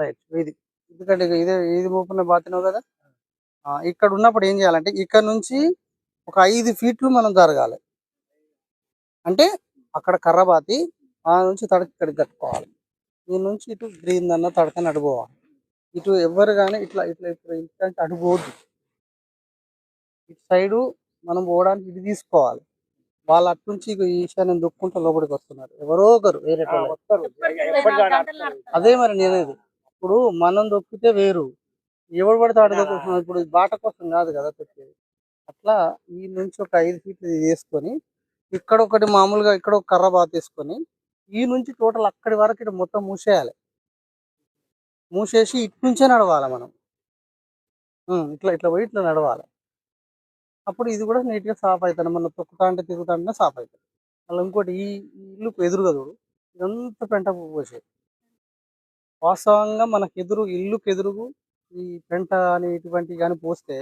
Right ఇది. ఎందుకంటే ఇదే ఇది మూపున బాతినావు కదా? ఇక్కడ ఉన్నప్పుడు ఏం చేయాలంటే ఇక్కడ నుంచి ఒక ఐదు ఫీట్లు మనం జరగాలి. అంటే అక్కడ కర్ర బాతి ఆ నుంచి తడక ఇక్కడికి కట్టుకోవాలి. దీని నుంచి ఇటు గ్రీన్ అన్న తడకని అడుగుపోవాలి ఇటు ఎవరు కానీ ఇట్లా ఇట్లా ఇట్లా ఇట్లా అంటే అడుగోద్దు ఇటు సైడు మనం పోవడానికి ఇది తీసుకోవాలి. వాళ్ళు అటు నుంచి ఈశాన్యం దుక్కుంటూ లోపలికి వస్తున్నారు. ఎవరో ఒకరు వేరే. అదే మరి నేనేది. ఇప్పుడు మనం దొక్కితే వేరు. ఎవడు పడితే ఆడ దొక్కుతున్నాం ఇప్పుడు బాట కోసం కాదు కదా తొక్కేది అట్లా ఈ నుంచి ఒక ఐదు ఫీట్లు ఇది వేసుకొని ఇక్కడ ఒకటి మామూలుగా ఇక్కడ ఒక కర్ర బాత తీసుకొని ఈ నుంచి టోటల్ అక్కడి వరకు ఇటు మొత్తం మూసేయాలి. మూసేసి ఇటు నుంచే నడవాలి మనం. ఇట్లా ఇట్లా పోయి ఇట్లా నడవాలి. అప్పుడు ఇది కూడా నీట్గా సాఫ్ అవుతుంది మనం తొక్కుతా అంటే తిరుగుతా అంటే సాఫ్ అవుతుంది మళ్ళీ ఇంకోటి ఈ ఇల్లుకు ఎదురుగా చూడు ఇదంతా పెంట పోసేది వాస్తవంగా మనకు ఎదురు ఇల్లుకు ఎదురుగు ఈ పెంట అనేటువంటి ఇటువంటి కానీ పోస్తే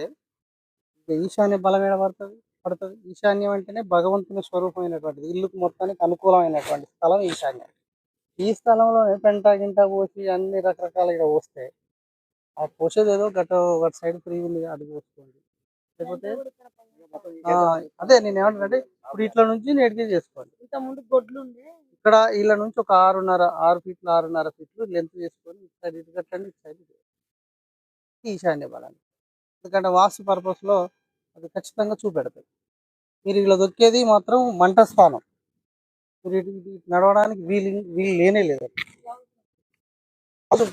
ఈశాన్య బలం ఏడ పడుతుంది? పడుతుంది. ఈశాన్యం అంటేనే భగవంతుని స్వరూపమైనటువంటిది. ఇల్లుకు మొత్తానికి అనుకూలమైనటువంటి స్థలం ఈశాన్యం. ఈ స్థలంలోనే పెంట గింట పోసి అన్ని రకరకాలుగా పోస్తే ఆ పోసేది ఏదో గట్ట ఒక సైడ్ ఫ్రీ ఉంది అది పోసుకోండి. లేకపోతే అదే నేను ఏమంటానంటే ఇప్పుడు ఇట్లా నుంచి నేటికి చేసుకోండి ముందు గొడ్లు ఇక్కడ వీళ్ళ నుంచి ఒక ఆరున్నర ఆరు ఫీట్లు ఆరున్నర ఫీట్లు లెంత్ చేసుకొని ఇటు ఇటు కట్టండి ఇటు సైడ్. ఈశాన్య బలాన్ని ఎందుకంటే వాస్తు పర్పస్లో అది ఖచ్చితంగా చూపెడతాయి. మీరు ఇలా దొక్కేది మాత్రం మంట స్థానం. మీరు ఇటు నడవడానికి వీలు వీలు లేనే లేదు.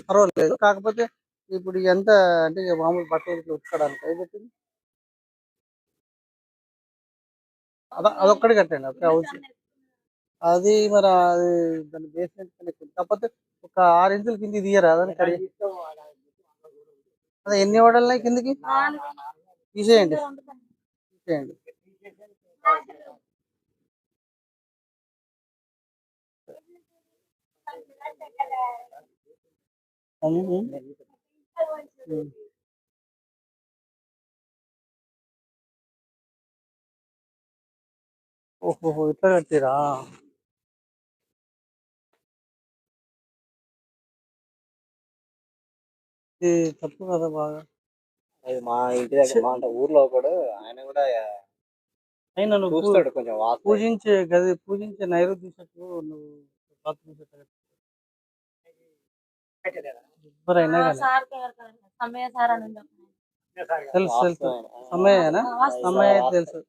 పర్వాలేదు. కాకపోతే ఇప్పుడు ఎంత అంటే మామూలు బట్టలు ఇట్లా ఉతకడానికి అవి అదొక్కటి కట్టండి. ఓకే అవును. అది మరి అది దాని బేస్మెంట్ కనెక్ట్ కాకపోతే ఒక ఆరు ఇంచుల కింద తీయరా? కడి అదే ఎన్ని వడలున్నాయి కిందకి? తీసేయండి. తీసేయండి. ఉమ్. ఉమ్. ఓహో ఇట్లా కట్టిరా? ఇది తప్పు కదా బాగా. అది మా ఇంటి దగ్గర మా అంటే ఊర్లో ఒకడు ఆయన కూడా అయినా నువ్వు చూస్తాడు కొంచెం వాస్తు పూజించే గది పూజించే నైరుద్యకు నువ్వు బాత్రూమ్ ఎవరైనా సమయ సార్ అని ఒకడు. తెలుసు ఆయన. సమ్మయ్య తెలుసు.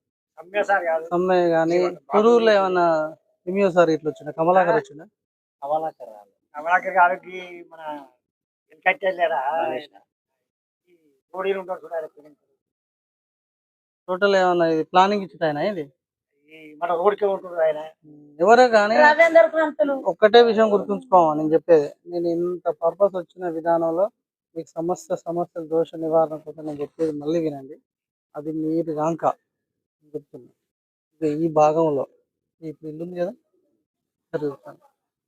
సమ్మయ్య కానీ పురుగులు ఏమన్నా ఇమియో సార్ ఇట్లా వచ్చిందా? కమలాకర్ వచ్చిందా? కమలాకర్. కమలాకర్ గారికి మన వెంకటేశ్వరా కోడీలు ఉంటారు చూడాలి టోటల్ ఏమన్నా ఇది ప్లానింగ్ ఇచ్చిన ఆయన ఇది మన రోడ్కే ఉంటుంది ఆయన. ఎవరే కానీ ఒక్కటే విషయం గుర్తుంచుకోవాలి నేను చెప్పేది. నేను ఇంత పర్పస్ వచ్చిన విధానంలో మీకు సమస్య సమస్యల దోష నివారణ కోసం నేను చెప్పేది మళ్ళీ వినండి. అది మీరు కాంక. చెప్తున్నా. ఇక ఈ భాగంలో ఇప్పుడు ఇల్లు ఉంది కదా చూస్తాను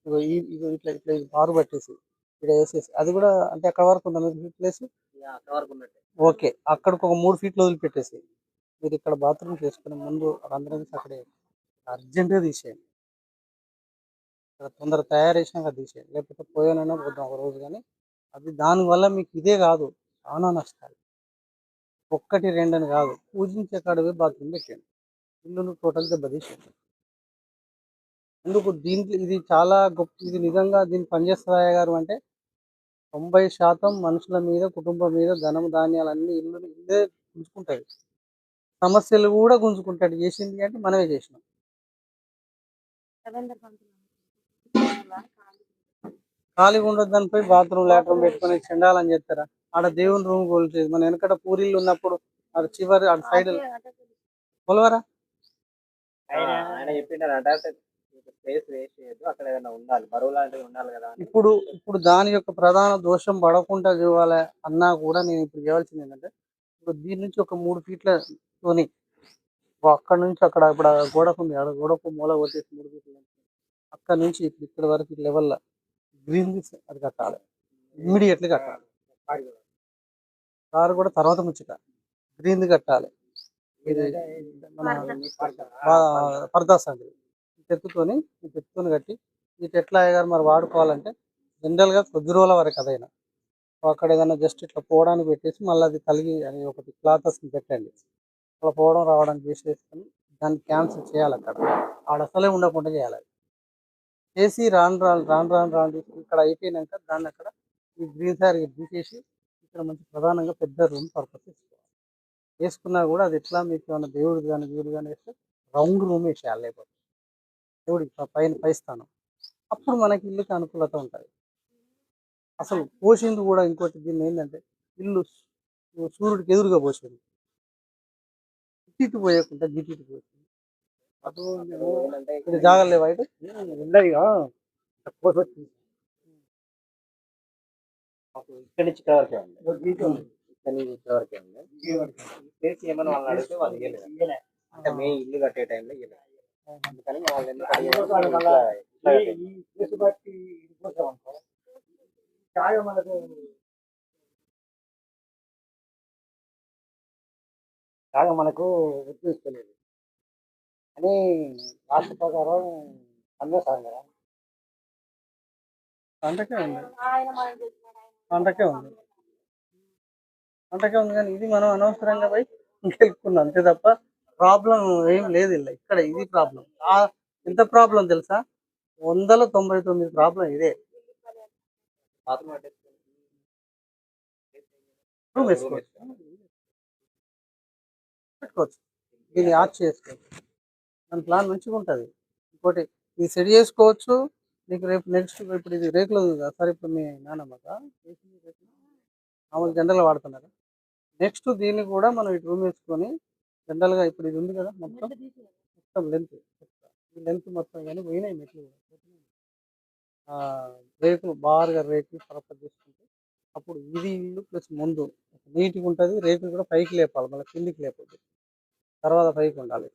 ఇగో ఈ ఇగో ఇట్లా ఇట్లా బారు పట్టేసి ఇక్కడ వేసేసి అది కూడా అంటే అక్కడ వరకు ఉందా? మీకు ప్లేస్? ఇక అక్కడ వరకు ఉన్నట్టే. ఓకే. అక్కడికి ఒక మూడు ఫీట్లు వదిలిపెట్టేసి మీరు ఇక్కడ బాత్రూమ్ చేసుకుని ముందు రంధ్రం తీసి అక్కడే అర్జెంటుగా తీసేయండి. ఇక్కడ తొందర తయారు చేసినాక తీసేయండి. లేకపోతే పోయానైనా పోద్దాం ఒక రోజు కానీ. అది దానివల్ల మీకు ఇదే కాదు చాలా నష్టాలు. ఒక్కటి రెండని కాదు. పూజించే కాడవే బాత్రూమ్ పెట్టండి ఇల్లును టోటల్ దెబ్బతీసేయండి ఎందుకు దీంట్లో ఇది చాలా గొప్ప ఇది నిజంగా దీన్ని పనిచేస్తాయా గారు అంటే తొంభై శాతం మనుషుల మీద కుటుంబం మీద ధనం ధాన్యాలన్నీ ఇల్లు ఇల్లే గుంజుకుంటాయి. సమస్యలు కూడా గుంజుకుంటాడు చేసింది అంటే మనమే చేసినాం. ఖాళీగా ఉండదు దానిపై బాత్రూమ్ లాట్రూమ్ పెట్టుకొని చెండాలని చెప్తారా? ఆడ దేవుని రూమ్ కొలిచేది. మన వెనకట పూరీలు ఉన్నప్పుడు ఆడ చివరి ఆడ సైడ్ కొలవరా. ఇప్పుడు ఇప్పుడు దాని యొక్క ప్రధాన దోషం పడకుండా చూడాలి అన్నా కూడా నేను ఇప్పుడు చేయాల్సింది ఏంటంటే ఇప్పుడు దీని నుంచి ఒక మూడు ఫీట్ల తోని అక్కడ నుంచి అక్కడ ఇప్పుడు గోడకు ఉంది ఆడ గోడకు మూల కొట్టేసి మూడు ఫీట్ల అక్కడ నుంచి ఇప్పుడు ఇక్కడ వరకు లెవెల్ గ్రీన్ అది కట్టాలి. ఇమ్మీడియట్లీ కట్టాలి. కారు కూడా తర్వాత ముచ్చట. గ్రీన్ కట్టాలి? ఇది మన పరదాస్ అండి ఎత్తుకొని ఎత్తుకొని కట్టి ఇటు ఎట్లా అయ్యారు మరి వాడుకోవాలంటే జనరల్గా కొద్ది రోజుల వరకు అదైనా. అక్కడ ఏదైనా జస్ట్ ఇట్లా పోవడానికి పెట్టేసి మళ్ళీ అది కలిగి అని ఒకటి క్లాత్ పెట్టండి. అలా పోవడం రావడానికి చేసేసుకొని దాన్ని క్యాన్సిల్ చేయాలి అక్కడ. ఆడ అసలే ఉండకుండా చేయాలి. చేసి రాను రాను రాను రాను రాను ఇక్కడ అయిపోయినాక దాన్ని అక్కడ ఈ గ్రీన్ సారీ తీసేసి ఇక్కడ మంచి ప్రధానంగా పెద్ద రూమ్ పర్పస్ వేసుకోవాలి. వేసుకున్నా కూడా అది ఎట్లా మీకు ఏమైనా దేవుడు కానీ వీడు కానీ వేస్తే రౌండ్ రూమ్ వేసేయాలి లేకపోతే. దేవుడికి పైన పై స్థానం. అప్పుడు మనకి ఇల్లుకి అనుకూలత ఉంటుంది. అసలు పోసింది కూడా ఇంకోటి దీన్ని ఏంటంటే ఇల్లు సూర్యుడికి ఎదురుగా పోసింది. ఇటు పోయకుండా గిట్టి పోసింది. జాగలు లేవా ఇటు వచ్చింది ఇక్కడి నుంచి ఇక్కడ వరకే ఉంది. ఇక్కడ నుంచి. ఇక్కడ వరకే ఉంది. ప్లేస్ ఏమైనా వాళ్ళని అడిగితే వాళ్ళు ఇవ్వలేదు అంటే మే ఇల్లు కట్టే టైంలో ఇవ్వలేదు అందుకని వాళ్ళు ఎందుకు బట్టి మనకు ఛాయ మనకు గుర్తిస్తలేదు అని రాష్ట్ర ప్రకారం అందేశాం కదా. పంటకే ఉంది. పంటకే ఉంది. పంటకే ఉంది కానీ ఇది మనం అనవసరంగా పోయి గెలుపుకున్నాం అంతే తప్ప ప్రాబ్లం ఏం లేదు ఇలా ఇక్కడ ఇది ప్రాబ్లం. ఎంత ప్రాబ్లం తెలుసా? వందల తొంభై తొమ్మిది ప్రాబ్లం ఇదే. రూమ్ వేసుకోవచ్చు. పెట్టుకోవచ్చు. దీన్ని ఆర్చ్ చేసుకోవచ్చు. మన ప్లాన్ మంచిగా ఉంటుంది. ఇంకోటి ఇది సెట్ చేసుకోవచ్చు. నీకు రేపు నెక్స్ట్ ఇప్పుడు ఇది రేకులు సార్ ఇప్పుడు మీ నాన్నమ్మక మామూలు జనరల్ వాడుతున్నారు? నెక్స్ట్ దీన్ని కూడా మనం ఇటు రూమ్ వేసుకొని జనరల్గా ఇప్పుడు ఇది ఉంది కదా మొత్తం. మొత్తం లెంత్ ఈ లెంత్ మొత్తం కానీ పోయినాయి మెట్లు రేకులు బారుగా రేకులు పరపతి చేసుకుంటే అప్పుడు ఇది ఇల్లు ప్లస్ ముందు. నీట్గా ఉంటుంది. రేకులు కూడా పైకి లేపాలి. మళ్ళీ కిందికి లేపొద్దు. తర్వాత పైకి ఉండాలి.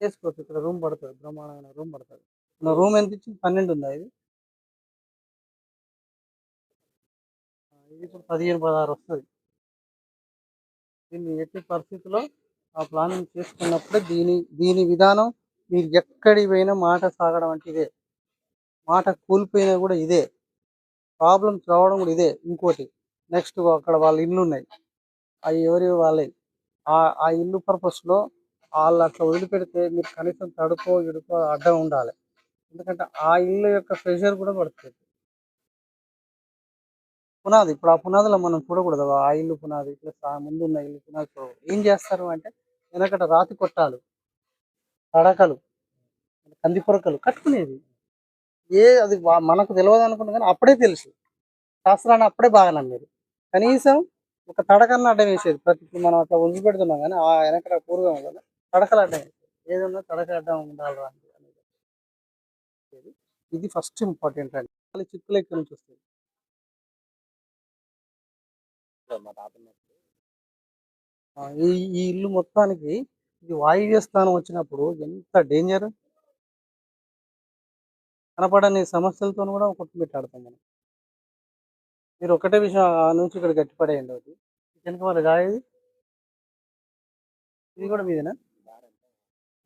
చేసుకోవచ్చు. ఇక్కడ రూమ్ పడుతుంది. బ్రహ్మాండమైన రూమ్ పడుతుంది. నా రూమ్ ఎంత ఇచ్చింది? పన్నెండు ఉందా ఇది? ఇది ఇప్పుడు పదిహేను పదహారు వస్తుంది. దీన్ని ఎట్టి పరిస్థితిలో ఆ ప్లానింగ్ చేసుకున్నప్పుడే దీని దీని విధానం మీరు ఎక్కడి పోయినా మాట సాగడం అంటే ఇదే. మాట కూలిపోయినా కూడా ఇదే. ప్రాబ్లమ్స్ రావడం కూడా ఇదే ఇంకోటి. నెక్స్ట్ అక్కడ వాళ్ళ ఇల్లు ఉన్నాయి అవి ఎవరి వాళ్ళే ఆ ఆ ఇల్లు పర్పస్లో వాళ్ళు అట్లా వదిలిపెడితే మీరు కనీసం తడుకో ఇడుకో అడ్డం ఉండాలి. ఎందుకంటే ఆ ఇల్లు యొక్క ప్రెషర్ కూడా పడుతుంది. పునాది ఇప్పుడు ఆ పునాదిలో మనం చూడకూడదు. ఆ ఇల్లు పునాది ప్లస్ ఆ ముందు ఉన్న ఇల్లు పునాది చూడకూడదు. ఏం చేస్తారు అంటే వెనకట రాతి కొట్టాలు తడకలు కంది పొరకలు కట్టుకునేది. ఏ అది మనకు తెలియదు అనుకున్నా కానీ అప్పుడే తెలుసు. శాస్త్రాన్ని అప్పుడే బాగా నమ్మేది. కనీసం ఒక తడకన్న అడ్డం వేసేది. ప్రతి మనం అట్లా ఉంచి పెడుతున్నాం కానీ ఆ వెనకట పూర్వం కదా. తడకలు అడ్డం వేసేది ఏదన్నా తడక అడ్డం ఉండాలి ఇది ఫస్ట్ ఇంపార్టెంట్ అండి. మళ్ళీ చిక్కులు ఎక్కడి నుంచి ఆ, ఈ ఈ ఇల్లు మొత్తానికి ఇది వాయువ్య స్థానం వచ్చినప్పుడు ఎంత డేంజర్ కనపడని సమస్యలతో కూడా కొట్టుమిట్టాడతాం మనం. మీరు ఒకటే విషయం నుంచి ఇక్కడ గట్టిపడేయండి ఒకటి. వెనక వాళ్ళ జాగా ఇది ఇది కూడా మీదేనా?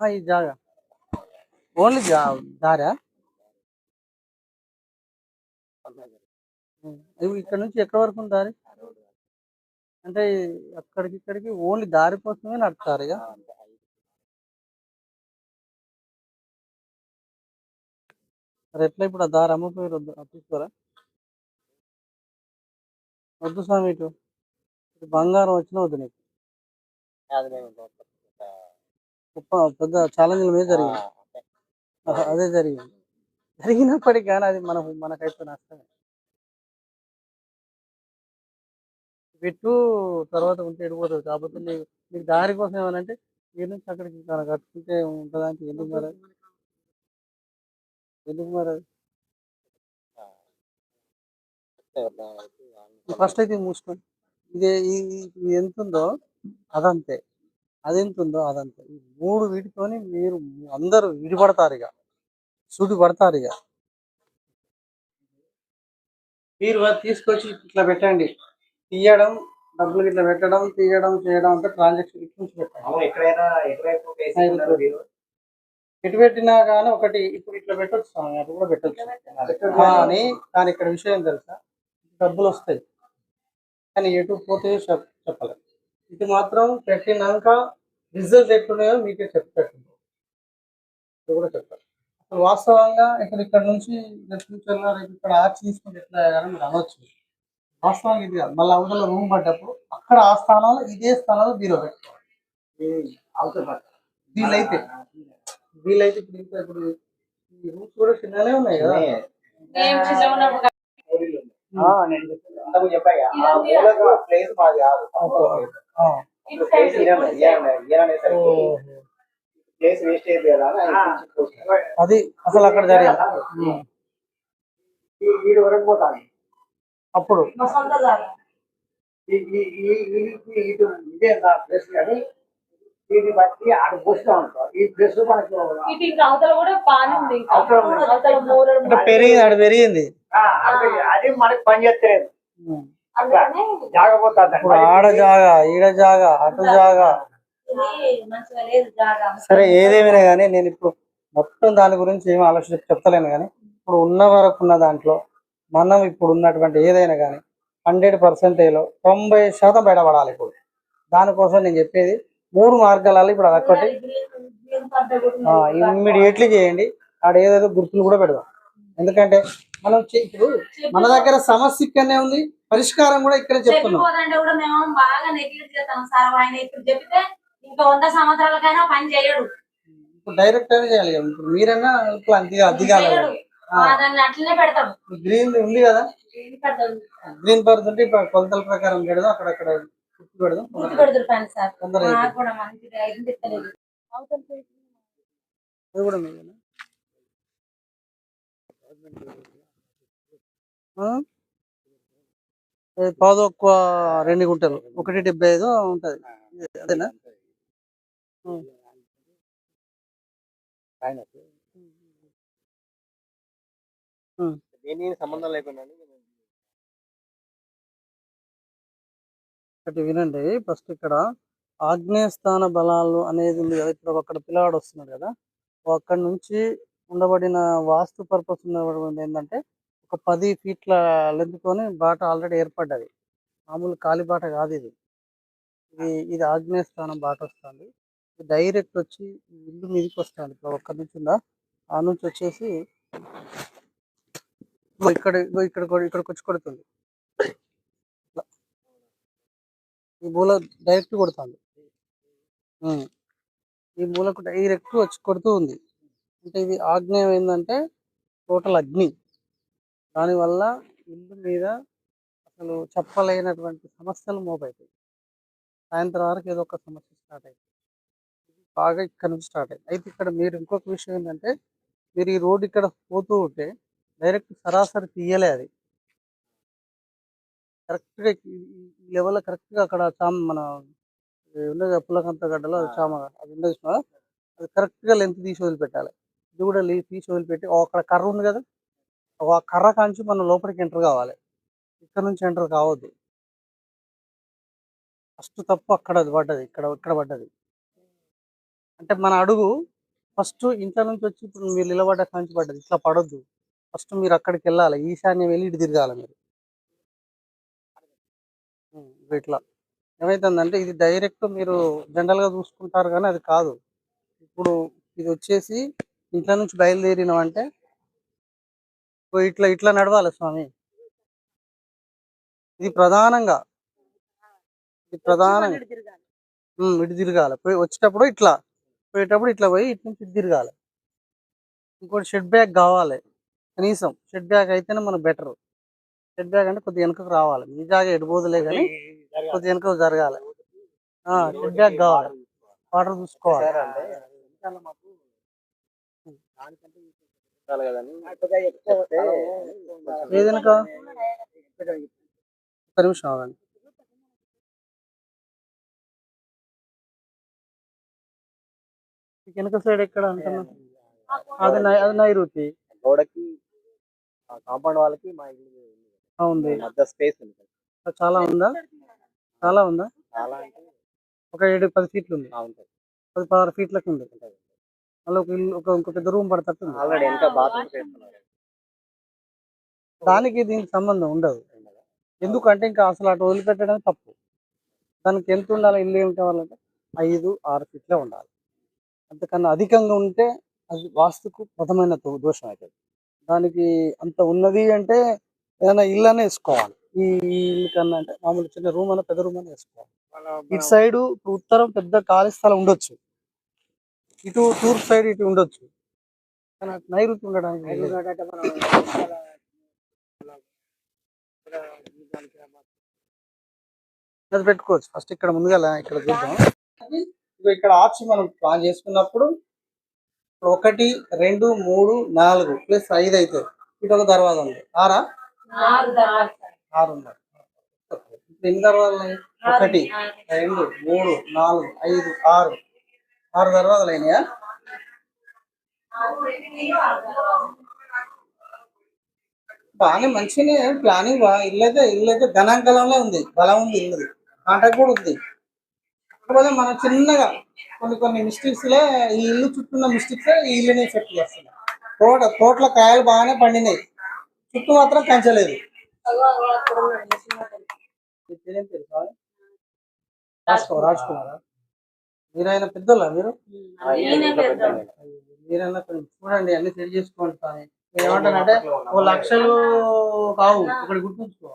ఆ, ఈ జాగా ఓన్లీ దారా ఇక్కడ నుంచి ఎక్కడి వరకు ఉంది దారి అంటే అక్కడికి ఇక్కడికి ఓన్లీ దారి కోసమే నడుపుతారు ఇక మరి ఎట్లా ఇప్పుడు ఆ దారి అమ్మపోయారు వద్దు తీసుకోరా వద్దు స్వామి ఇటు బంగారం వచ్చినా వద్దు నీకు గొప్ప పెద్ద ఛాలెంజ్ల మీద జరిగింది. అదే. జరిగింది. జరిగినప్పటికీ కానీ అది మన మనకైతే నష్టమే. పెట్టు తర్వాత ఉంటే ఎడిపోతుంది కాకపోతే నీకు నీకు దారి కోసం ఏమనంటే ఈ నుంచి అక్కడికి కట్టుకుంటే ఉంటుందా అంటే ఎందుకు మరి? ఎందుకు మరి? ఫస్ట్ అయితే మూసుకోండి. ఇదే ఇది ఎంత ఉందో అదంతే. అది ఎంత ఉందో అదంతే. ఈ మూడు వీటితోని మీరు అందరూ విడిపడతారు ఇక సుడి పడతారు ఇక మీరు అది తీసుకొచ్చి ఇట్లా పెట్టండి. తీయడం డబ్బులు ఇట్లా పెట్టడం తీయడం చేయడం అంతా ట్రాన్సాక్షన్ ఇట్లా నుంచి పెట్టండి. ఎటు పెట్టినా కానీ ఒకటి ఇప్పుడు ఇట్లా పెట్టొచ్చు స్వామి అటు కూడా పెట్టొచ్చు. కానీ కానీ ఇక్కడ విషయం తెలుసా? డబ్బులు వస్తాయి. కానీ ఎటు పోతే చెప్ చెప్పలేదు ఇది మాత్రం పెట్టినాక రిజల్ట్ ఎట్లున్నాయో మీకే చెప్పేట్టు ఇది కూడా చెప్పాలి. అసలు వాస్తవంగా ఇక్కడ ఇక్కడ నుంచి ఫ్యూచర్లో రేపు ఇక్కడ ఆర్చి తీసుకుంటే ఎట్లా కానీ మీరు అనొచ్చు. వాస్తవంగా ఇది కాదు. మళ్ళీ అవతల రూమ్ పడ్డప్పుడు అక్కడ ఆ స్థానంలో ఇదే స్థానంలో బీరో పెట్టుకోవాలి. వీలైతే. వీలైతే ఇప్పుడు ఇంకా ఇప్పుడు ఈ రూమ్స్ కూడా చిన్ననే ఉన్నాయి కదా. నేను ప్లేస్ మాది కాదు. కూర్చున్నాడు. అది అసలు అక్కడ జరిగింది. పోతాను. అప్పుడు. దీన్ని బట్టి పోస్తా ఉంటాం. ఈ ప్లేస్ మనకు అంటే పెరిగింది అది అది మనకి పని చేస్తలేదు. ఆడ జాగా ఈడ జాగా అటు జాగా. సరే ఏదేమైనా కానీ నేను ఇప్పుడు మొత్తం దాని గురించి ఏం ఆలోచన చెప్తలేను కానీ ఇప్పుడు ఉన్న వరకు ఉన్న దాంట్లో మనం ఇప్పుడు ఉన్నటువంటి ఏదైనా కానీ హండ్రెడ్ పర్సెంటేజ్లో తొంభై శాతం బయటపడాలి ఇప్పుడు. దానికోసం నేను చెప్పేది మూడు మార్గాలలో ఇప్పుడు అదొక్కటి. ఇమ్మీడియట్లీ చేయండి. ఆడ ఏదేదో గుర్తులు కూడా పెడదాం. ఎందుకంటే మనం ఇప్పుడు మన దగ్గర సమస్య ఇక్కడనే ఉంది. పరిష్కారం కూడా ఇక్కడే చెప్తున్నాం. కూడా మేము బాగా నెగ్లెక్ట్ చేస్తాం సార్ ఆయన ఇప్పుడు చెప్తే ఇంకా వంద సంవత్సరాలకైనా పని చేయడు. ఇప్పుడు డైరెక్ట్ అయినా చేయాలి కదా. ఇప్పుడు మీరన్నా దాన్ని అట్లనే పెడతాడు గ్రీన్ ఉంది కదా. గ్రీన్ పర్స్ ఉంటే ఇప్పుడు కొలతల ప్రకారం పెడదాం. అక్కడక్కడ గుర్తు పెడదాం. పెడతాడు పని పాదు ఎక్కువ రెండు గుంటలు. ఒకటి డెబ్బై ఐదు ఉంటది. అదేనా? సంబంధం లేకుండా ఒకటి వినండి. ఫస్ట్ ఇక్కడ ఆగ్నేయ స్థాన బలాలు అనేది ఉంది కదా. ఇప్పుడు అక్కడ పిల్లవాడు వస్తున్నాడు కదా. అక్కడ నుంచి ఉండబడిన వాస్తు పర్పస్ ఉండబడింది ఏంటంటే ఒక పది ఫీట్ల లెంత్తోని బాట ఆల్రెడీ ఏర్పడ్డది. మామూలు కాలి బాట కాదు ఇది. ఇది ఇది ఆగ్నేయ స్థానం బాట వస్తుంది. డైరెక్ట్ వచ్చి ఇల్లు మీదకి వస్తుంది. ఇప్పుడు ఒక్క నుంచి ఉందా? ఆ నుంచి వచ్చేసి ఇక్కడ ఇక్కడ ఇక్కడికి వచ్చి కొడుతుంది. ఈ మూల డైరెక్ట్ కొడుతుంది. ఈ మూలకు డైరెక్ట్ వచ్చి కొడుతూ ఉంది. అంటే ఇది ఆగ్నేయం ఏంటంటే టోటల్ అగ్ని. దానివల్ల ఇల్లు మీద అసలు చెప్పలేనటువంటి సమస్యలు మోపైతాయి. సాయంత్రం వరకు ఏదో ఒక సమస్య స్టార్ట్ అవుతుంది బాగా ఇక్కడ నుంచి స్టార్ట్ అయింది అయితే ఇక్కడ మీరు ఇంకొక విషయం ఏంటంటే మీరు ఈ రోడ్ ఇక్కడ పోతూ ఉంటే డైరెక్ట్ సరాసరి తీయలే అది. కరెక్ట్గా ఈ లెవెల్లో కరెక్ట్గా అక్కడ చామ మన ఉండదు పుల్లకంత గడ్డలో అది చామ అది ఉండదు? అది కరెక్ట్గా లెంత్ తీసి వదిలిపెట్టాలి. ఇది కూడా తీసి వదిలిపెట్టి అక్కడ కర్ర ఉంది కదా. ఒక కర్ర కాంచి మనం లోపలికి ఎంటర్ కావాలి. ఇక్కడ నుంచి ఎంటర్ కావద్దు. ఫస్ట్ తప్పు అక్కడ పడ్డది. ఇక్కడ ఇక్కడ పడ్డది. అంటే మన అడుగు ఫస్ట్ ఇంట్లో నుంచి వచ్చి ఇప్పుడు మీరు నిలబడ్డ కాంచి పడ్డది. ఇట్లా పడొద్దు. ఫస్ట్ మీరు అక్కడికి వెళ్ళాలి. ఈశాన్యం వెళ్ళి ఇటు తిరగాలి మీరు. ఇట్లా. ఏమైతుందంటే ఇది డైరెక్ట్ మీరు జనరల్గా చూసుకుంటారు కానీ అది కాదు. ఇప్పుడు ఇది వచ్చేసి ఇంట్లో నుంచి బయలుదేరినామంటే ఇట్లా ఇట్లా నడవాలి స్వామి. ఇది ప్రధానంగా. ఇది ప్రధానంగా. ఇటు తిరగాలి. పోయి వచ్చేటప్పుడు ఇట్లా పోయేటప్పుడు ఇట్లా పోయి ఇటు నుంచి ఇటు తిరగాలి. ఇంకోటి షెడ్ బ్యాగ్ కావాలి. కనీసం షెడ్ బ్యాగ్ అయితేనే మనకు బెటర్. షెడ్ బ్యాగ్ అంటే కొద్దిగా వెనకకు రావాలి. మీ జాగా ఎడిపోదులే కానీ కొద్దిగా వెనకకు జరగాలి. షెడ్ బ్యాగ్ కావాలి. వాటర్ చూసుకోవాలి. చాలు కదండి. ఏదైనా ఒక్క నిమిషం ఆగండి. ఈ వెనక సైడ్ ఎక్కడ అంటున్నా? అది నై- అది నైరుతి. గోడకి కాంపౌండ్ వాళ్ళకి మా ఇల్లు ఉంది. ఆ, ఉంది మధ్య స్పేస్ ఉంది. చాలా ఉందా? చాలా ఉందా? చాలా అంటే ఒక ఏడు పది ఫీట్లు ఉంది పది పదహారు ఫీట్లకు ఉంది. మళ్ళీ ఒక ఇల్లు ఒక ఇంకో పెద్ద రూమ్ పడతట్టు ఆల్రెడీ ఎంత బాత్రూమ్ చేస్తున్నారు? దానికి దీనికి సంబంధం ఉండదు. ఎందుకంటే ఇంకా అసలు అటు వదిలిపెట్టడం తప్పు. దానికి ఎంత ఉండాలి ఇల్లు ఏమిటి వాళ్ళంటే ఐదు ఆరు ఫీట్లే ఉండాలి. అంతకన్నా అధికంగా ఉంటే అది వాస్తుకు ప్రథమైన దో- దోషం అవుతుంది దానికి అంత ఉన్నది అంటే ఏదైనా ఇల్లు అనే వేసుకోవాలి. ఈ ఈ ఇల్లు కన్నా అంటే మామూలు చిన్న రూమ్ అన్న పెద్ద రూమ్ అనే వేసుకోవాలి. ఇటు సైడ్ ఉత్తరం పెద్ద ఖాళీ స్థలం ఉండొచ్చు. ఇటు తూర్పు సైడ్ ఇటు ఉండొచ్చు. కానీ నైరుతి ఉండడానికి. అది పెట్టుకోవచ్చు. ఫస్ట్ ఇక్కడ ముందుగా ఇక్కడ చూద్దాం. ఇక్కడ ఆప్షన్ మనం ప్లాన్ చేసుకున్నప్పుడు ఒకటి రెండు మూడు నాలుగు ప్లస్ ఐదు అవుతుంది ఇటు ఒక దర్వాజా ఉంది. ఆరా? ఆరు ఇప్పుడు ఎన్ని దర్వాజాలు ఉన్నాయి? ఒకటి రెండు మూడు నాలుగు ఐదు ఆరు. ఆరు దర్వాజాలు అయినాయా? బాగానే మంచిగానే ప్లానింగ్ బాగా ఇల్లు అయితే ఇల్లు అయితే గణాంకలంలో ఉంది. బలం ఉంది ఇల్లుది. కాంటాక్ట్ కూడా ఉంది. కాకపోతే మనం చిన్నగా కొన్ని కొన్ని మిస్టేక్స్ లే ఈ ఇల్లు చుట్టూ ఉన్న మిస్టేక్స్ ఈ ఇల్లుని ఎఫెక్ట్ చేస్తున్నాయి తోట తోటల కాయలు బాగానే పండినాయి. చుట్టూ మాత్రం కంచలేదు అగో, మీరైనా పెద్దోళ్ళా మీరు. మీరైనా కొంచెం చూడండి అన్ని సెట్ చేసుకోండి స్వామి. నేను ఏమంటానంటే ఓ లక్షలు కావు ఒకటి గుర్తుంచుకో.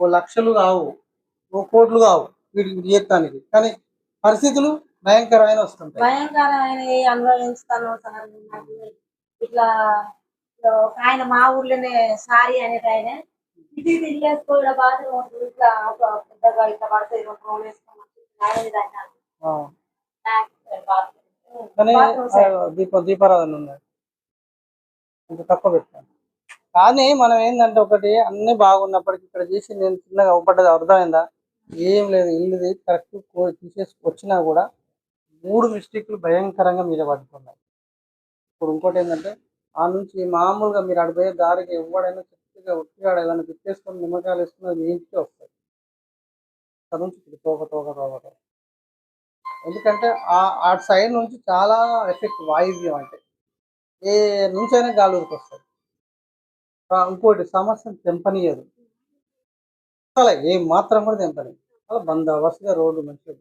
ఓ లక్షలు కావు ఓ కోట్లు కావు వీటికి వీటి చేస్తానికి కానీ పరిస్థితులు భయంకరమైన వస్తుంటాయి. భయంకరమైన అనుభవిస్తాను సార్ ఇట్లా ఇట్లా ఒక ఆయన మా ఊర్లోనే సారీ అనేది ఆయన. ఇది బాత్రూమ్ ఇట్లా ఒక పెద్దగా ఇట్లా పడితే రెండు రూమ్ వేసుకోమని ఆ. కానీ దీప దీపారాధన ఉన్నాయి ఇంకా తక్కువ పెట్టాను. కానీ మనం ఏంటంటే ఒకటి అన్ని బాగున్నప్పటికీ ఇక్కడ చేసి నేను చిన్నగా అవ్వబడ్డది అర్థమైందా? ఏం లేదు ఇల్లుది కరెక్ట్ తీసేసి వచ్చినా కూడా మూడు మిస్టేక్లు భయంకరంగా మీద పడుతున్నాయి. ఇప్పుడు ఇంకోటి ఏంటంటే ఆ నుంచి మామూలుగా మీరు అడిపోయే దారికి ఎవడైనా చక్కగా ఉట్టిగా ఏదైనా తిప్పేసుకొని నిమ్మకాయలు వేసుకుని మీ ఇంటికి వస్తాయి. అక్కడ నుంచి ఇప్పుడు తోక తోక తోక తోక. ఎందుకంటే ఆ ఆ సైడ్ నుంచి చాలా ఎఫెక్ట్ వాయువ్యం అంటే. ఏ నుంచైనా గాలి వస్తుంది. ఇంకోటి సమస్యను తెంపనీయదు. అలా ఏం మాత్రం కూడా తెంపని అలా బందోబస్తుగా రోడ్డు మంచిగా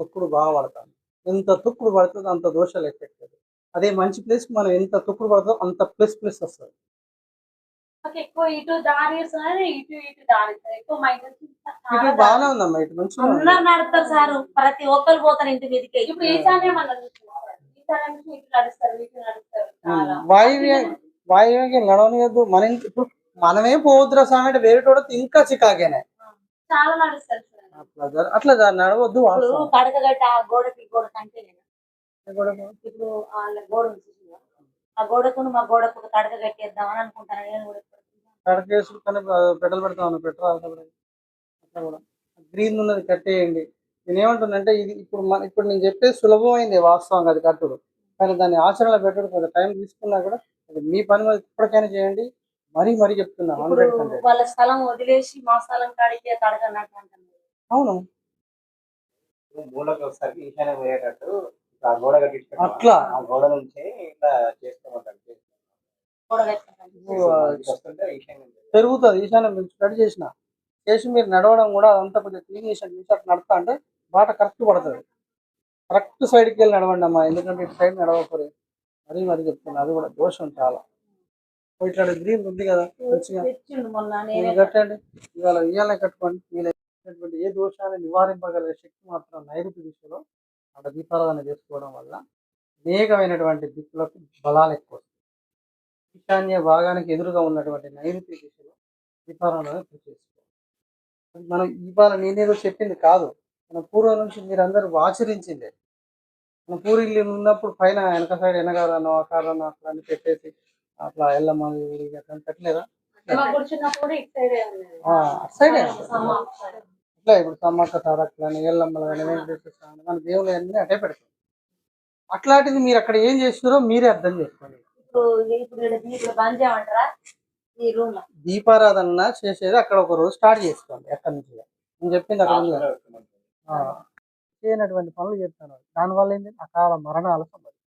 తొక్కుడు బాగా పడతాను ఎంత తొక్కుడు పడుతుందో అంత దోషాలు ఎఫెక్ట్ అదే మంచి ప్లేస్ మనం ఎంత తొక్కుడు పడుతుందో అంత ప్లస్ ప్లస్ వస్తుంది. ఎక్కువ ఇటు దారి ఇటు ఇటు దారి. ఎక్కువ బాగానే ఉందమ్మా ఇటు ఉంది. అందరు నడుస్తారు సార్ ప్రతి ఒక్కరు పోతారు ఇంటి మీదకి ఇప్పుడు ఈశాన్యం అన్న ఈశాన్యం నుంచి ఇటు నడుస్తారు ఇటు నడుస్తారు చాలా వాయువ్య వాయువ్యంగా నడవనియద్దు మన ఇంటి ఇప్పుడు మనమే పోవద్దురా స్వామి అంటే వేరే ఇంకా చికాకేనే చాలా నడుస్తారు సార్. అట్లా జర నడవద్దు. కడకగట్ట గోడకి అంటే నేను కూడా ఇప్పుడు గోడ? ఆ గోడకు మా గోడకు కడక కట్టేద్దాం అని అనుకుంటాను నేను కూడా కడకేసు కానీ పెట్రోల్ పెడతాను పెట్రోల్ అట్లా కూడా. గ్రీన్ ఉన్నది కట్టేయండి. నేను ఏమంటున్నానంటే ఇది ఇప్పుడు మన ఇప్పుడు నేను చెప్పేది సులభమైంది వాస్తవంగా అది కట్టుడు. కానీ దాన్ని ఆచరణలో పెట్టడం. కొంత టైం తీసుకున్నా కూడా అది మీ పని మీద ఇప్పటికైనా చేయండి. మరీ మరీ చెప్తున్నా హండ్రెడ్ వాళ్ళ స్థలం వదిలేసి మా స్థలం కాడికి అవును. మూలకి ఒకసారి ఈశాన్యం పోయేటట్టు ఆ గోడ కట్టించుకుంటాం. అట్లా. ఆ గోడ నుంచి ఇట్లా చేసుకోమంటారు గోడ కట్టుకుంటాను వస్తుంటే ఈశాన్యం పెరుగుతుంది ఈశాన్యం పెంచి కట్ చేసిన. చేసి మీరు నడవడం కూడా అదంతా కొంచెం క్లీన్ చేసి చూసి నడతా అంటే బాట కరెక్ట్ పడుతుంది. కరెక్ట్ సైడ్కి వెళ్ళి నడవండి అమ్మా ఎందుకంటే ఇటు సైడ్ నడవకూడదు. మరీ మరీ చెప్తున్నా అది కూడా దోషం చాలా. ఇట్లా గ్రీన్ ఉంది కదా మంచిగా. కట్టండి. ఇవాళ ఇవాళ కట్టుకోండి ఏ దోషాన్ని నివారింపగలిగే శక్తి మాత్రం నైరుతి దిశలో అక్కడ దీపారాధన చేసుకోవడం వల్ల అనేకమైనటువంటి దిక్కులకు బలాలు ఎక్కువ. ఈశాన్య భాగానికి ఎదురుగా ఉన్నటువంటి నైరుతి దిశలో దీపారాధన చేసుకోవాలి. మనం ఇవాళ నేనేదో చెప్పింది కాదు. మన పూర్వం నుంచి మీరందరూ ఆచరించిందే. మన పూరిల్లు ఉన్నప్పుడు పైన వెనక సైడ్ వెనకాలనో ఆకారనో అట్లా అన్ని పెట్టేసి అట్లా ఎల్లమ్మ అట్లా పెట్టలేదా సైడే ఉన్నది ఆ, అటు సైడే సమ్మ సైడ్. ఇట్లా ఇప్పుడు సమ్మక్క సారక్కలు అని ఎల్లమ్మలు కానీ వెంకటేశ్వర స్వామి మన దేవుళ్ళు అన్ని అటే పెడతాం. అట్లాంటిది మీరు అక్కడ ఏం చేస్తున్నారో మీరే అర్థం చేసుకోండి. దీపారాధన చేసేది అక్కడ ఒక రోజు స్టార్ట్ చేసుకోండి ఎక్కడి నుంచి నేను చెప్పింది అక్కడ చేయనటువంటి పనులు చేస్తాను. దానివల్ల ఏంటి? అకాల మరణాలు సంభవిస్తాయి.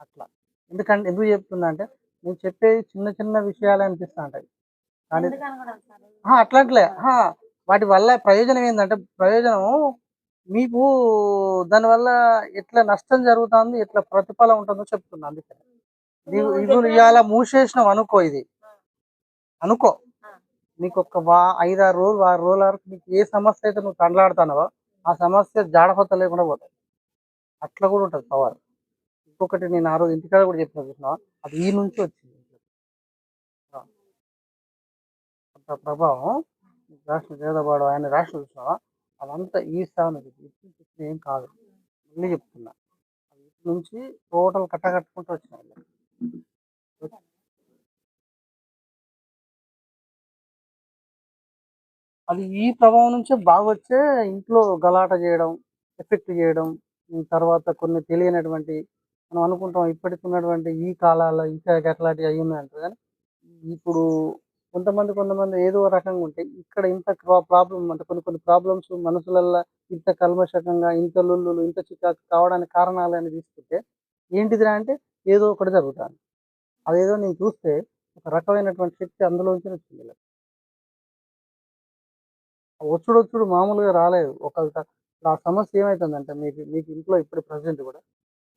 అట్లా. ఎందుకంటే ఎందుకు చెప్తున్నా అంటే నేను చెప్పే చిన్న చిన్న విషయాలు అనిపిస్తా ఉంటాయి. కానీ అట్లాంటిలే. వాటి వల్ల ప్రయోజనం ఏంటంటే ప్రయోజనం మీకు దానివల్ల ఎట్లా నష్టం జరుగుతుంది ఎట్లా ప్రతిఫలం ఉంటుందో చెప్తున్నా అందుకే. నీవు ఇది ఇవాళ మూసేసినావు అనుకో ఇది. అనుకో. నీకు ఒక వా ఐదారు రోజులు ఆరు రోజుల వరకు నీకు ఏ సమస్య అయితే నువ్వు తండ్లాడుతున్నావో ఆ సమస్య జాడపత్త లేకుండా పోతుంది అట్లా కూడా ఉంటుంది పవర్. ఇంకొకటి నేను ఆ రోజు ఇంటికాడ కూడా చెప్పిన చూసినావా? అది ఈ నుంచి వచ్చింది. ప్రభావం. రాష్ట్ర చేదవాడు ఆయన రాష్ట్రం చూసినావా? అదంతా ఈ స్థానం ఇది ఏం కాదు. మళ్ళీ చెప్తున్నా. అది ఇటు నుంచి టోటల్ కట్టకట్టుకుంటూ వచ్చినాయి అది ఈ ప్రభావం నుంచే బాగా వచ్చే ఇంట్లో గలాట చేయడం ఎఫెక్ట్ చేయడం తర్వాత కొన్ని తెలియనటువంటి మనం అనుకుంటాం ఇప్పటికి ఉన్నటువంటి ఈ కాలాల్లో ఇంకా ఎట్లాంటివి అయి ఉన్నాయంటారు కానీ ఇప్పుడు కొంతమంది కొంతమంది ఏదో రకంగా ఉంటాయి ఇక్కడ ఇంత ప్రాబ్లం అంటే కొన్ని కొన్ని ప్రాబ్లమ్స్ మనసులల్లో ఇంత కల్మశకంగా ఇంత లొల్లులు ఇంత చికాకు కావడానికి కారణాలు అని తీసుకుంటే ఏంటిదిరా అంటే ఏదో ఒకటి జరుగుతుంది. అదేదో నేను చూస్తే ఒక రకమైనటువంటి శక్తి అందులోంచి వచ్చింది వచ్చుడొచ్చుడు వచ్చుడు వచ్చుడు మామూలుగా రాలేదు. ఒక ఆ సమస్య ఏమవుతుందంటే మీకు మీకు ఇంట్లో ఇప్పుడు ప్రజెంట్ కూడా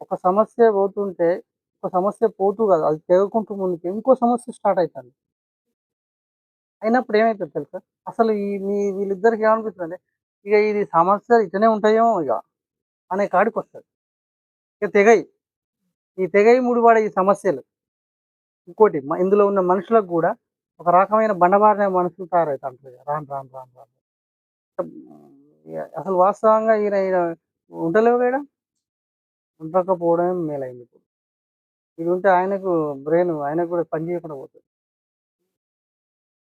ఒక సమస్య పోతుంటే ఒక సమస్య పోతూ కాదు అది తెగకుంటూ ముందుకు ఇంకో సమస్య స్టార్ట్ అవుతుంది. అయినప్పుడు ఏమవుతుంది తెలుసా? అసలు ఈ మీ వీళ్ళిద్దరికి ఏమనిపిస్తుంది అంటే ఇక ఇది సమస్య ఇట్లనే ఉంటాయేమో ఇక అనే కాడికి వస్తుంది. ఇక తెగయి ఈ తెగయి ముడిపడే ఈ సమస్యలు ఇంకోటి ఇందులో ఉన్న మనుషులకు కూడా ఒక రకమైన బండబారిన మనుషులు తయారవుతుంటారు రాను రాను రాను రాను. అసలు వాస్తవంగా ఈయన ఈయన ఉండలేవు కదా ఉండకపోవడమే మేలైంది ఇప్పుడు. ఇది ఉంటే ఆయనకు బ్రెయిన్ ఆయనకు కూడా పని చేయకుండా పోతుంది.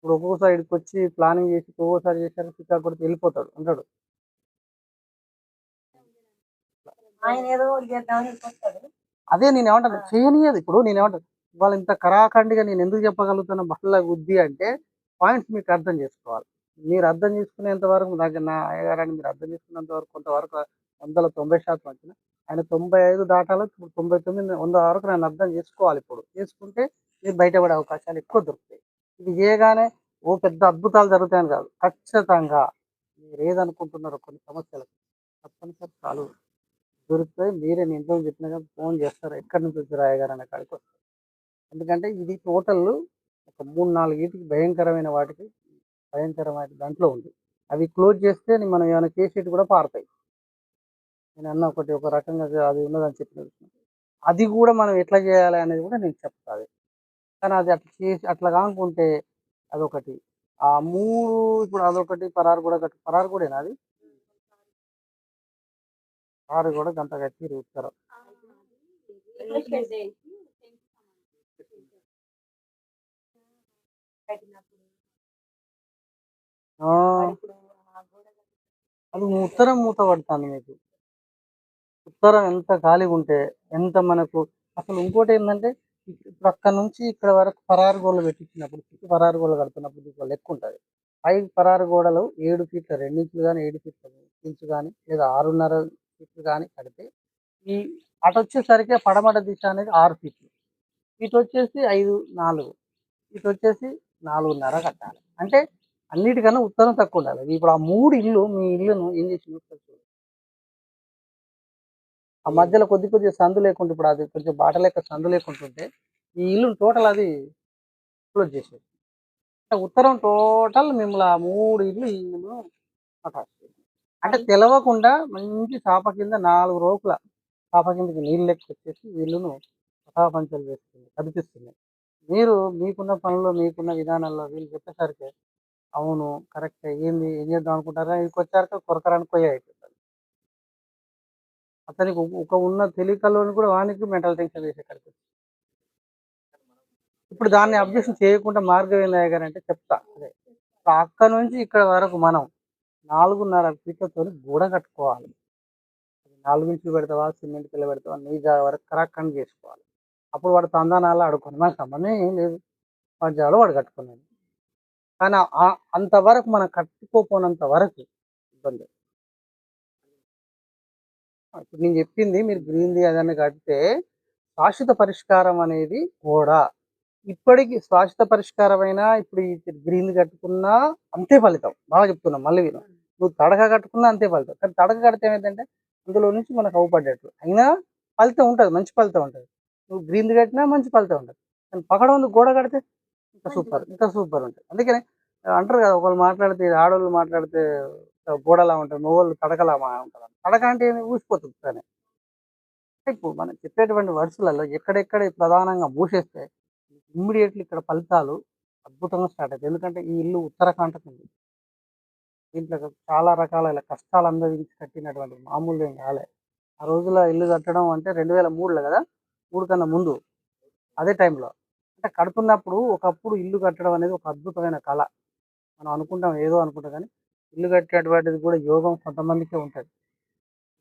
ఇప్పుడు ఒక్కొక్కసారి ఇక్కడికి వచ్చి ప్లానింగ్ చేసి ఒక్కొక్కసారి చేశారు చికాకు కొడితే వెళ్ళిపోతాడు వస్తాడు అదే నేను ఏమంటాను చేయనియదు ఇప్పుడు నేను ఏమంటాను వాళ్ళు ఇంత కరాఖండిగా నేను ఎందుకు చెప్పగలుగుతున్నా బల్ల బుద్ధి అంటే పాయింట్స్ మీకు అర్థం చేసుకోవాలి. మీరు అర్థం చేసుకునేంత వరకు దగ్గర నా అయ్యగారని మీరు అర్థం చేసుకునేంత వరకు కొంతవరకు వందల తొంభై శాతం వచ్చిన ఆయన తొంభై ఐదు దాటాలో ఇప్పుడు తొంభై తొమ్మిది వంద వరకు నేను అర్థం చేసుకోవాలి ఇప్పుడు. చేసుకుంటే మీరు బయటపడే అవకాశాలు ఎక్కువ దొరుకుతాయి. ఇది చేయగానే ఓ పెద్ద అద్భుతాలు జరుగుతాయని కాదు. ఖచ్చితంగా మీరు ఏదనుకుంటున్నారో కొన్ని సమస్యలకు తప్పనిసరి చాలు. దొరుకుతాయి మీరే నేను ఇంట్లో చెప్పినాక ఫోన్ చేస్తారు? ఎక్కడి నుంచి వచ్చి రాయగారు అనే కాడికి వస్తారు. ఎందుకంటే ఇది టోటల్ ఒక మూడు నాలుగు భయంకరమైన వాటికి భయంకరమైన దాంట్లో ఉంది. అవి క్లోజ్ చేస్తే మనం ఏమైనా చేసేటి కూడా పారుతాయి. నేను అన్న ఒకటి ఒక రకంగా అది ఉన్నదని చెప్పిన అది కూడా మనం ఎట్లా చేయాలి అనేది కూడా నేను చెప్తాను. కానీ అది అట్లా చేసి అట్లా కానుకుంటే అదొకటి. ఆ మూడు ఇప్పుడు అదొకటి పరారు కూడా కట్టి పరారు కూడా అది? పరారు కూడా గంట కట్టి రూపుతారు ఆ, అది ఉత్తరం మూత పడుతుంది మీకు. ఉత్తరం ఎంత ఖాళీగా ఉంటే ఎంత మనకు అసలు ఇంకోటి ఏంటంటే ఇప్పుడు అక్కడ నుంచి ఇక్కడ వరకు పరారు గోడలు పెట్టించినప్పుడు పరారు గోడలు కడుతున్నప్పుడు దీంట్లో లెక్క ఉంటుంది పై పరారు గోడలు ఏడు ఫీట్ల రెండించులు కానీ ఏడు ఫీట్ల ఇంచు కానీ లేదా ఆరున్నర ఫీట్లు కానీ కడితే ఈ అటు వచ్చేసరికి పడమట దిశ అనేది ఆరు ఫీట్లు. ఇటు వచ్చేసి ఐదు నాలుగు. ఇటు వచ్చేసి నాలుగున్నర కట్టాలి. అంటే అన్నిటికన్నా ఉత్తరం తక్కువ ఉండాలి. ఇప్పుడు ఆ మూడు ఇల్లు మీ ఇల్లును ఏం చేసి ఆ మధ్యలో కొద్ది కొద్దిగా సందు లేకుండా ఇప్పుడు అది కొంచెం బాట లెక్క సందు లేకుంటుంటే ఈ ఇల్లు టోటల్ అది క్లోజ్ చేసేది. ఉత్తరం టోటల్ మిమ్మల్ని ఆ మూడు ఇల్లు ఈ ఇల్లు. అంటే తెలవకుండా మంచి చాప కింద నాలుగు రోకుల చాప కిందకి నీళ్ళు లెక్క వచ్చేసి ఇల్లును పంచలు వేస్తుంది కనిపిస్తుంది మీరు మీకున్న పనుల్లో మీకున్న విధానాల్లో వీళ్ళు చెప్పేసరికి అవును కరెక్ట్ ఏంది? ఏం చేద్దాం అనుకుంటారా? ఇక్కడికి వచ్చాక కొరకరానికి పోయే అయిపోతుంది అతనికి ఒక- ఉన్న తెలియకలోని కూడా వానికి మెంటల్ టెన్షన్ వేసే కడికి ఇప్పుడు దాన్ని అబ్జెక్షన్ చేయకుండా మార్గం ఏందయ్య గారు అంటే చెప్తా. అదే. ఇప్పుడు అక్కడ నుంచి ఇక్కడ వరకు మనం నాలుగున్నర ఫీట్లతో గోడ కట్టుకోవాలి. నాలుగు ఇంచులు పెడతావా సిమెంట్ పిల్ల పెడతావా నీ జాగా వరకు కరెక్ట్ అని చేసుకోవాలి. అప్పుడు వాడు తందానాలు ఆడుకోండి మనకు సంబంధం ఏం లేదు. వాడి జాగాలో వాడు కట్టుకున్నాడు. కానీ అంతవరకు మనం కట్టుకోపోనంత వరకు ఇబ్బంది. ఇప్పుడు నేను చెప్పింది మీరు గ్రీన్ది అదని కడితే శాశ్వత పరిష్కారం అనేది కూడా. ఇప్పటికి శాశ్వత పరిష్కారమైనా ఇప్పుడు ఈ గ్రీన్ కట్టుకున్నా అంతే ఫలితం. బాగా చెప్తున్నా మళ్ళీ విను. నువ్వు తడక కట్టుకున్నా అంతే ఫలితం. కానీ తడక కడితే ఏమైందంటే అందులో నుంచి మనకు అవుపడ్డట్టు అయినా ఫలితం ఉంటుంది మంచి ఫలితం ఉంటుంది. నువ్వు గ్రీన్ కట్టినా మంచి ఫలితం ఉంటుంది. కానీ పక్కన గోడ కడితే ఇంకా సూపర్ ఇంకా సూపర్ ఉంటుంది. అందుకని అంటారు కదా ఒకళ్ళు మాట్లాడితే ఆడవాళ్ళు మాట్లాడితే గోడలా ఉంటుంది మగవాళ్ళు తడకలా ఉంటుంది. ఉంటారు తడక అంటే ఊసిపోతుంది కానీ ఇప్పుడు మనం చెప్పేటువంటి వరుసలలో ఎక్కడెక్కడ ప్రధానంగా మూసేస్తే ఇమ్మీడియట్లీ ఇక్కడ ఫలితాలు అద్భుతంగా స్టార్ట్ అవుతాయి. ఎందుకంటే ఈ ఇల్లు ఉత్తరాఖండకు ఉంది. దీంట్లో చాలా రకాల ఇలా కష్టాలు అనుభవించి కట్టినటువంటి మామూలు ఏం కాలే. ఆ రోజుల ఇల్లు కట్టడం అంటే రెండు వేల మూడులో కదా? మూడు కన్నా ముందు. అదే టైంలో. అంటే కడుతున్నప్పుడు ఒకప్పుడు ఇల్లు కట్టడం అనేది ఒక అద్భుతమైన కళ. మనం అనుకుంటాం ఏదో అనుకుంటాం కానీ ఇల్లు కట్టేటువంటిది కూడా యోగం కొంతమందికే ఉంటుంది.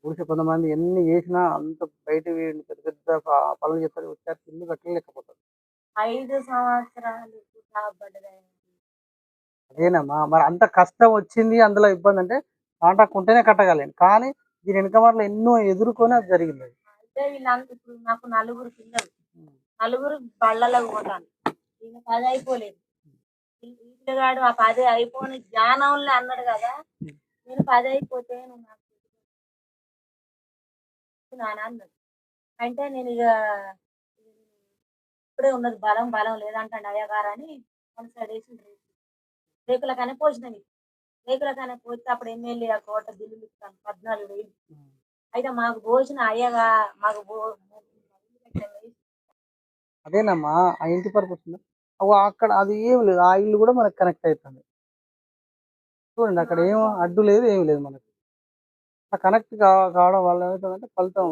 గుడిసె కొంతమంది ఎన్ని చేసినా అంత బయట వీళ్ళు పెద్ద పెద్ద పనులు చేస్తారు వచ్చారు ఇల్లు కట్టలేకపోతారు. ఐదు సంవత్సరాలు అదేనమ్మా మరి అంత కష్టం వచ్చింది అందులో ఇబ్బంది అంటే కాంట్రాక్ట్ ఉంటేనే కట్టగలను కానీ దీని వెనక వల్ల ఎన్నో ఎదుర్కొని అది జరిగింది. అయితే వీళ్ళంతా ఇప్పుడు నాకు నలుగురు పిల్లలు. నలుగురు బళ్ళలకు పోతాను అయిపోలేదు ఈటగాడు ఆ పది అయిపోని జ్ఞానంలో అన్నాడు కదా. నేను పది అయిపోతే నువ్వు నాకు నాన్న అన్నాడు. అంటే నేను ఇక ఇప్పుడే ఉన్నది బలం బలం లేదంటాడు అయ్యగారని వన్ సైడ్ వేసి రేకులకనే రేకుల రేకులకనే పోతే అప్పుడు ఎమ్మెల్యే ఆ కోట బిల్లులు ఇస్తాను పద్నాలుగు వేలు అయితే మాకు పోసిన అయ్యగా మాకు అదేనమ్మా ఆ ఇంటి పర్పస్ అక్కడ అది ఏం లేదు. ఆ ఇల్లు కూడా మనకు కనెక్ట్ అవుతుంది చూడండి అక్కడ ఏం అడ్డు లేదు ఏం లేదు మనకి. ఆ కనెక్ట్ కావడం వల్ల ఏమవుతుందంటే ఫలితం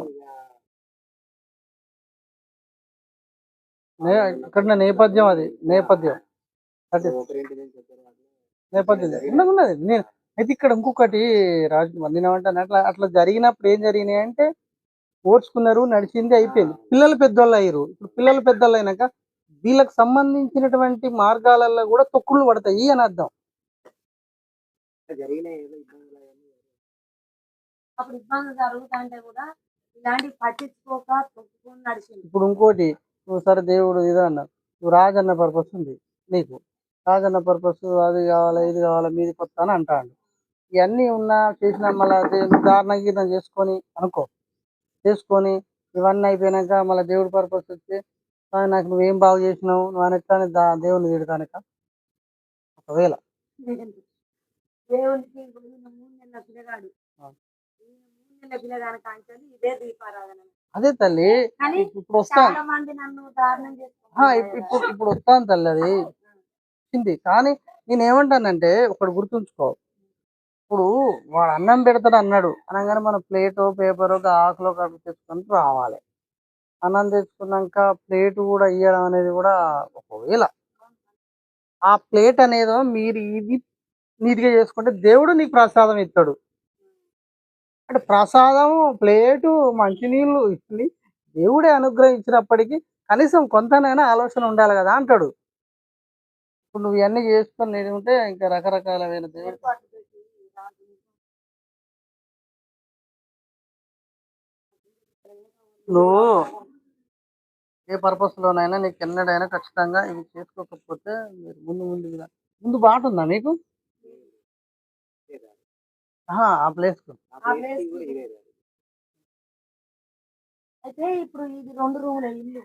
నే ఇక్కడ నేపథ్యం అది. నేపథ్యం. నేపథ్యం. ఉన్నది ఉన్నది నేను అయితే ఇక్కడ ఇంకొకటి రాజు మందినమంటాను అట్లా అట్లా జరిగినప్పుడు ఏం జరిగినాయి అంటే ఓర్చుకున్నారు నడిచింది అయిపోయింది. పిల్లలు పెద్దోళ్ళు అయ్యారు. ఇప్పుడు పిల్లలు పెద్దోళ్ళు అయినాక వీళ్ళకి సంబంధించినటువంటి మార్గాలలో కూడా తొక్కులు పడతాయి అని అర్థం. అప్పుడు ఇబ్బంది జరుగుతుంటే కూడా ఇలాంటి పట్టించుకోక తొక్కుకొని నడిచింది. ఇప్పుడు ఇంకోటి నువ్వు సరే దేవుడు ఇదే అన్నావు. నువ్వు రాజన్న పర్పస్ ఉంది నీకు. రాజన్న పర్పస్ అది కావాలి ఇది కావాలి మీది కొత్త అని అంటాడు. ఇవన్నీ ఉన్నా చేసినా మళ్ళీ దారుణ గీతం చేసుకొని అనుకో. చేసుకొని ఇవన్నీ అయిపోయినాక మళ్ళీ దేవుడి పర్పస్ వచ్చి "ఆ, నాకు నువ్వేం బాగు చేసినావు? నువ్వు అనెత్తాని దా దేవుని తిడతానక? ఒకవేళ. దేవునికి ఇప్పుడు ఈయన మూడు నెలల పిల్లగాడు. ఆ. ఈయన మూడు నెలల పిల్లగాని కాంచాలి ఇదే దీపారాధన. అదే తల్లి ఇప్పుడు వస్తాను ఇప్పుడు ఇప్పుడు వస్తాను తల్లి అది. వచ్చింది కానీ నేను ఏమంటానంటే ఒకటి గుర్తుంచుకో. ఇప్పుడు వాడు అన్నం పెడతాడు అన్నాడు. అనగానే మన ప్లేట్ పేపర్ ఆకులో కట్టు తెచ్చుకొని రావాలి. అన్నం తెచ్చుకున్నాక ప్లేట్ కూడా ఇవ్వడం అనేది కూడా ఒకవేళ ఆ ప్లేట్ అనేదో మీరు ఇది నీట్గా చేసుకుంటే దేవుడు నీకు ప్రసాదం ఇస్తాడు. అంటే ప్రసాదం ప్లేటు మంచినీళ్ళు ఇస్తుంది దేవుడే అనుగ్రహించినప్పటికీ కనీసం కొంతనైనా ఆలోచన ఉండాలి కదా అంటాడు. ఇప్పుడు నువ్వు ఇవన్నీ చేసుకొని నేను ఉంటే ఇంకా రకరకాలమైన దేవుడు నువ్వు ఏ పర్పస్ లోనైనా నీకు ఎన్నడైనా ఖచ్చితంగా ఇవి చేసుకోకపోతే మీరు ముందు ముందు ముందు బాట ఉందా మీకు ఆహా, ఆ ప్లేస్కు ఆ ఆ place కి place కూడా కి ఇదే కాదు. అయితే ఇప్పుడు ఇది రెండు రూముల ఇల్లు.